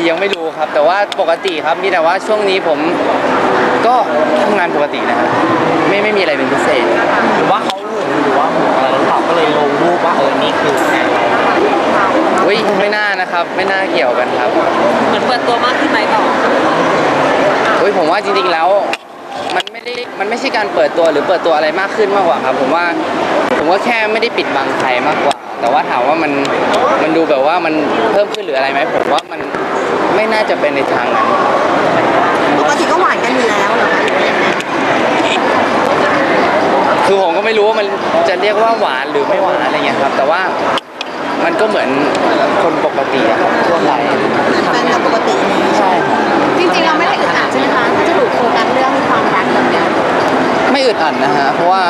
ดียังไม่รู้ครับ แต่ว่าปกติครับมีแต่ว่าช่วงนี้ผมก็ทำงานปกตินะครับไม่ไม่มีอะไรเป็นพิเศษ หรือว่าเขาหึงหรือว่าห่วงอะไรหรือเปล่าก็เลยลงรูปว่าเออนี่คือแฟนเราอุ้ยไม่น่านะครับ ไม่น่าเกี่ยวกันครับเหมือนเปิดตัวมากขึ้นไหมต่ออุ้ยผมว่าจริงๆแล้ว มันไม่ได้มันไม่ใช่การเปิดตัวหรือเปิดตัวอะไรมากขึ้นมากกว่าครับ ผมว่าผมว่าแค่ไม่ได้ปิดบังใครมากกว่า แต่ว่าถามว่ามันมันดูแบบว่ามันเพิ่มขึ้นหรืออะไรไหมผมว่ามัน ไม่น่าจะเป็นในทางนั้นปกติก็หวานกันอยู่แล้วเหรอคะหรือว่ายังไงคือผมก็ไม่รู้ว่ามันจะเรียกว่าหวานหรือไม่หวานอะไรเงี้ยครับ แต่ว่ามันก็เหมือนคนปกติอะครับทั่วไปแฟนกับปกตินี่ใช่ครับจริงๆเราไม่ได้อึดอัดใช่ไหมคะถ้าจะถูกโฟกัสเรื่องความรักแบบเนี้ยไม่อึดอัดนะฮะเพราะว่า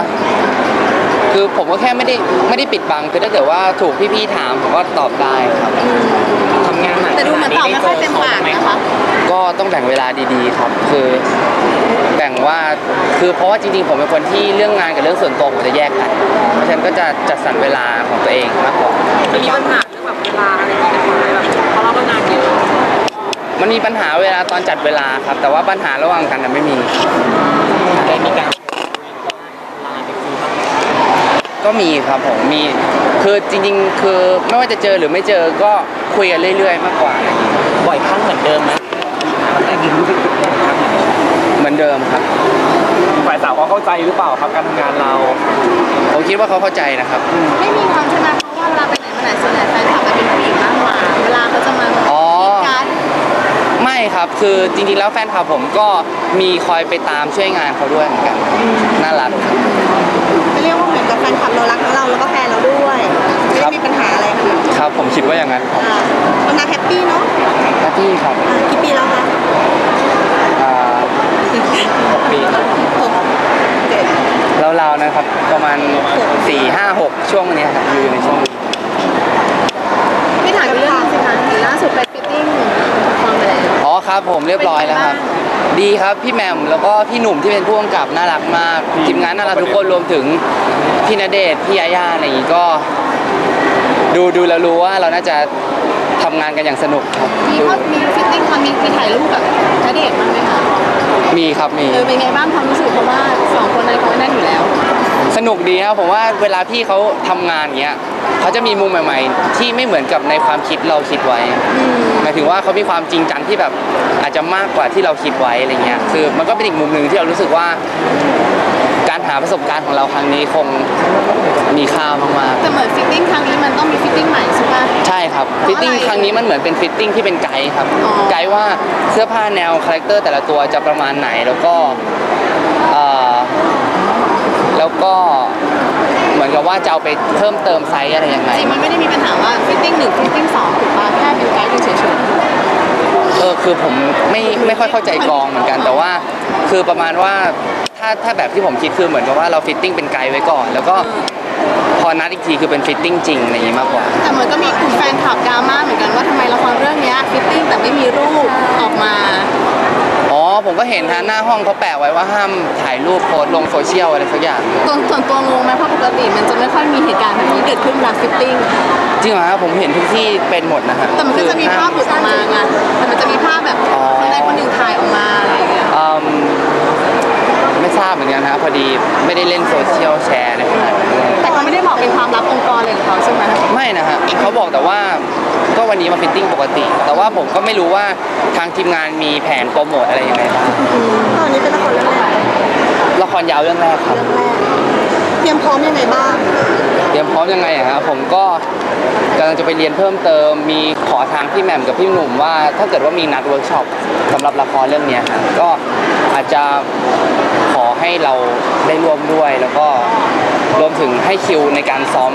คือผมก็แค่ไม่ได้ไม่ได้ปิดบังคือถ้าเกิดว่าถูกพี่ๆถามผมก็ตอบได้ครับทำงานหนักแต่ดูเหมือนตอบไม่ค่อยเต็มปากนะคะก็ต้องแบ่งเวลาดีๆครับคือแบ่งว่าคือเพราะว่าจริงๆผมเป็นคนที่เรื่องงานกับเรื่องส่วนตัวผมจะแยกกัน เพราะฉะนั้นก็จะจัดสรรเวลาของตัวเองมากกว่ามีปัญหาเรื่องแบบเวลาอะไรอย่างเงี้ยแบบเพราะเราก็งานเยอะมันมีปัญหาเวลาตอนจัดเวลาครับ แต่ว่าปัญหาระหว่างกันน่ะไม่มีได้มีการลาไปคุยบ้างไหม ก็มีครับผมมีคือจริงๆ คือไม่ว่าจะเจอหรือไม่เจอก็คุยกันเรื่อย ๆ มากกว่าอะไรอย่างเงี้ยบ่อยครั้งเหมือนเดิมไหมแต่ยินรู้สึกเหมือนเดิมครับ ฝ่ายสาวเขาเข้าใจหรือเปล่าครับการทำงานเรา ผมคิดว่าเขาเข้าใจนะครับ ไม่มีความใช่ไหมเพราะว่าเวลาไปไหนมาไหนส่วนใหญ่แฟนคลับจะเป็นผู้หญิงมากกว่าเวลาเขาจะมาอ๋อ การไม่ครับคือจริงๆแล้วแฟนคลับผมก็มีคอยไปตามช่วยงานเขาด้วยเหมือนกันน่ารักครับ เรียกว่าเหมือ นกับแฟนคลับเรารักทั้งเราแล้วก็แฟนเราด้วยไม่ครัได้บมีปัญหาอะไรค่ะครับผมคิดว่าอย่างนั้นครับอ่าคนน่าแฮปปี้เนาะหน้าที่ครับอ่ากี่ปีแล้วคะอ่าหกปีหกเจ็ดราวๆนะครับ ประมาณ4 5 6ช่วงนี้ครับอยู่ในช่วงนี้ไม่ถามเรื่องสิคะเห็นล่าสุดไปฟิตติ้งฟังไปแล้วอ๋อครับผมเรียบร้อยแล้วครับ ดีครับพี่แหมมแล้วก็พี่หนุ่มที่เป็นผู้กำกับน่ารักมากทีมงานน่ารักทุกคนรวมถึงพี่ณเดชน์พี่ยาย่าอะไรอย่างงี้ก็ ดูดูแล้วรู้ว่าเราน่าจะทำงานกันอย่างสนุกครับ มีดูเขามีฟิตติ้งมันมีมีถ่ายรูปกับณเดชน์บ้างไหมคะมีครับมี เออเป็นไงบ้างความรู้สึกเพราะว่าสองคนนั้นเขาแน่นอยู่แล้วสนุกดีครับผมว่าเวลาพี่เขาทำงานเงี้ยเขาจะมีมุมใหม่ ๆ ที่ไม่เหมือนกับในความคิดเราคิดไว้อืมหมายถึงว่าเขามีความจริงจังที่แบบ อาจจะมากกว่าที่เราคิดไว้อะไรเงี้ยคือมันก็เป็นอีกมุมหนึ่งที่เรารู้สึกว่า การหาประสบการณ์ของเราครั้งนี้คงมีค่ามากแต่เหมือนฟิตติ้งครั้งนี้มันต้องมีฟิตติ้งใหม่ใช่ปะ ๆใช่ครับฟิตติ้งครั้งนี้มันเหมือนเป็นฟิตติ้งที่เป็นไกด์ครับอ๋อ ไกด์ว่าเสื้อผ้าแนวคาแรคเตอร์แต่ละตัวจะประมาณไหนแล้วก็เอ่อแล้วก็เหมือนกับว่าจะเอาไปเพิ่มเติมไซส์อะไรยังไง จริงมันไม่ได้มีปัญหาว่าฟิตติ้งหนึ่งฟิตติ้งสองถูกปะแค่เป็นไกด์เฉย เออคือผมไม่ไม่ค่อยเข้าใจกองเหมือนกัน แต่ว่าคือประมาณว่าถ้าถ้าแบบที่ผมคิดคือเหมือนกับว่าเราฟิตติ้งเป็นไกด์ไว้ก่อน แล้วก็พอนัดอีกทีคือเป็นฟิตติ้งจริงอะไรอย่างงี้มากกว่าๆแต่เหมือนก็มีกลุ่มแฟนคลับดราม่าเหมือนกันว่าทำไมละครเรื่องเนี้ยฟิตติ้งแต่ไม่มีรูปออกมา อ๋อผมก็เห็นฮะหน้าห้องเขาแปะไว้ว่าห้ามถ่ายรูปโพสต์ลงโซเชียลอะไรสักอย่างตัวส่วนตัวงงไหมเพราะปกติมันจะไม่ค่อยมีเหตุการณ์แบบนี้เกิดขึ้นหลังฟิตติ้งจริงเหรอครับผมเห็นทุกที่เป็นหมดนะฮะแต่มันก็จะมีภาพหลุดออกมาไง บเหมือนกันฮะพอดีไม่ได้เล่นโซเชียลแชร์ในขนาดนั้นแต่เขาไม่ได้บอกเป็นความลับองค์กรเลยของเขาใช่ไหมไม่นะฮะเขาบอกแต่ว่าก็วันนี้มาฟิตติ้งปกติ แต่ว่าผมก็ไม่รู้ว่าทางทีมงานมีแผนโปรโมทอะไรยังไงบ้างตอนนี้เป็นละครเรื่องแรกละครยาวเรื่องแรกครับเรื่องแรกเตรียมพร้อมยังไงบ้าง เตรียมพร้อมยังไงอะครับผมก็กำลังจะไปเรียนเพิ่มเติม มีขอทางพี่แหม่มกับพี่หนุ่มว่า ถ้าเกิดว่ามีนัดเวิร์กช็อปสำหรับละครเรื่องเนี้ยครับก็อาจจะขอให้เราได้ร่วมด้วย แล้วก็รวมถึงให้คิวในการซ้อม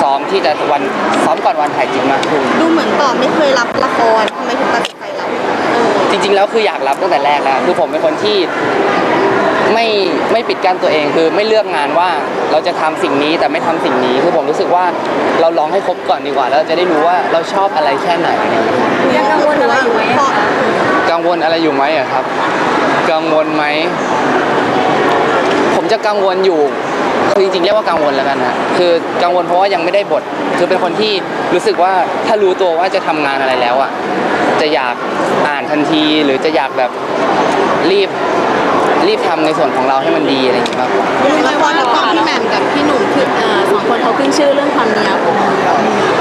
ซ้อมที่จะวันซ้อมก่อนวันถ่ายจริงมากขึ้น ดูเหมือนต่อไม่เคยรับละครทำไมถึงตัดสินใจรับเออจริงๆ แล้วคืออยากรับตั้งแต่แรกแล้วคือผมเป็นคนที่ ไม่ไม่ปิดกั้นตัวเองคือไม่เลือกงานว่าเราจะทำสิ่งนี้แต่ไม่ทำสิ่งนี้คือผมรู้สึกว่าเราลองให้ครบก่อนดีกว่า แล้วเราจะได้รู้ว่าเราชอบอะไรแค่ไหนยังกังวลอะไรอยู่ไหมพอกังวลอะไรอยู่ไหมอะครับ กังวลไหมผมจะกังวลอยู่คือจริงๆเรียกว่ากังวลแล้วกันนะคือกังวลเพราะว่ายังไม่ได้บท คือเป็นคนที่รู้สึกว่าถ้ารู้ตัวว่าจะทำงานอะไรแล้วอะจะอยากอ่านทันทีหรือจะอยากแบบรีบ รีบทำในส่วนของเราให้มันดีอะไรอย่างเงี้ยมากกว่ารู้ไหมว่าตอนพี่แหม่มกับพี่หนุ่มคือเอ่อสองคนเขาขึ้นชื่อเรื่องความเนี้ยบ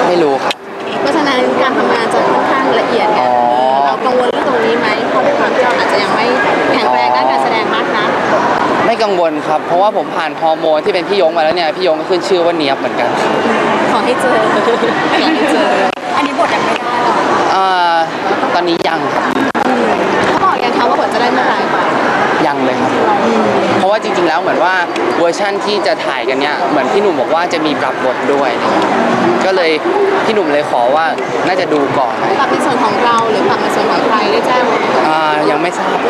ไม่รู้ครับ เพราะฉะนั้นการทำงานจะค่อนข้างละเอียดไงอ๋อ เรากังวลเรื่องตรงนี้ไหมเพราะด้วยความที่เราอาจจะยังไม่แข็งแรงด้านการแสดงมากนะไม่กังวลครับ เพราะว่าผมผ่านฮอร์โมนที่เป็นพี่ยงมาแล้วเนี่ยพี่ยงก็ขึ้นชื่อว่าเนียบเหมือนกันขอให้เจอขอให้เจออันนี้บทยังไม่ได้หรอกอ่าตอนนี้ยังครับเขาบอกยังคะว่าผลจะได้เมื่อไหร่ ยังเลยครับ เพราะว่าจริง ๆ แล้วเหมือนว่าเวอร์ชั่นที่จะถ่ายกันเนี่ยเหมือนพี่หนุ่มบอกว่าจะมีปรับบทด้วย ก็เลยพี่หนุ่มเลยขอว่าน่าจะดูก่อนปรับในส่วนของเราหรือปรับในส่วนของใครได้แจ้งไหมอ่ายังไม่ทราบครับ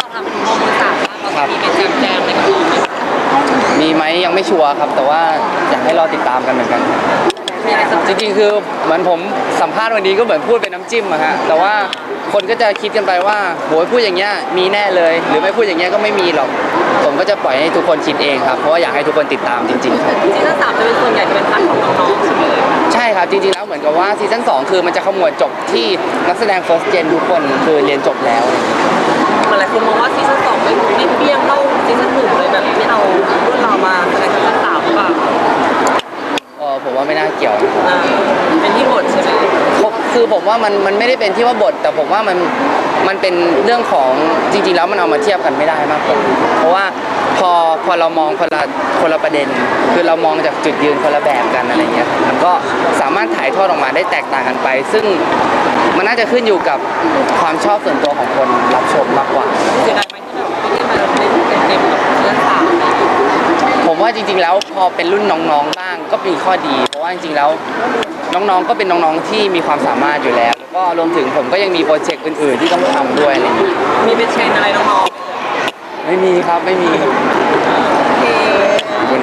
ต้องทำเป็นฮอร์โมนสามว่าเราจะมีเป็นแจมๆในกระดูกไหมมีไหมยังไม่ชัวร์ครับ แต่ว่าอยากให้รอติดตามกันเหมือนกัน มีอะไรสำจคัญริงๆ คือเหมือนผมสัมภาษณ์วันนี้ก็เหมือนพูดเป็นน้ำจิ้มอะฮะแต่ว่าคนก็จะคิดกันไปว่าโหยพูดอย่างเงี้ยมีแน่เลย หรือไม่พูดอย่างเงี้ยก็ไม่มีหรอก ผมก็จะปล่อยให้ทุกคนคิดเองครับ เพราะว่าอยากให้ทุกคนติดตามจริง ๆ ครับ ซีซั่นสามจะเป็นส่วนใหญ่จะเป็นพาร์ทของน้องๆใช่ไหมเอ่ยใช่ครับ จริงๆ แล้วเหมือนกับว่าซีซั่น2คือมันจะขมวดจบที่นักแสดง first gen ทุกคนคือเรียนจบแล้วอะไรอย่างเงี้ยเหมือนหลายคนมองว่าซีซั่นสองไม่ไม่เปี้ยงเท่าซีซั่นหนึ่งเลยแบบไม่เอารุ่นเรามาแสดงซีซั่นสามหรือเปล่าเออ ผมว่าไม่น่าเกี่ยวนะอ่าเป็นที่บทใช่ไหมผมคือผมว่ามันมันไม่ได้เป็นที่ว่าบท แต่ผมว่ามันมันเป็นเรื่องของจริง ๆ แล้วมันเอามาเทียบกันไม่ได้มากกว่าเพราะว่าพอพอเรามองคนละคนละประเด็น คือเรามองจากจุดยืนคนละแบบกันอะไรเงี้ยมันก็สามารถถ่ายทอดออกมาได้แตกต่างกันไป ซึ่งมันน่าจะขึ้นอยู่กับความชอบส่วนตัวของคนรับชมมากกว่า เสียดายไหมที่แบบไม่ได้มาเล่นเต็มๆกับซีซั่นสามผม ว่าจริง ๆ แล้วพอเป็นรุ่นน้องๆบ้างก็มีข้อดี เพราะว่าจริงๆแล้วน้องๆก็เป็นน้องๆที่มีความสามารถอยู่แล้ว แล้วก็รวมถึงผมก็ยังมีโปรเจกต์อื่นๆที่ต้องทำด้วยอะไรอย่างเงี้ยมีเป็นเทรนอะไรน้องๆไม่มีครับไม่มีโอเค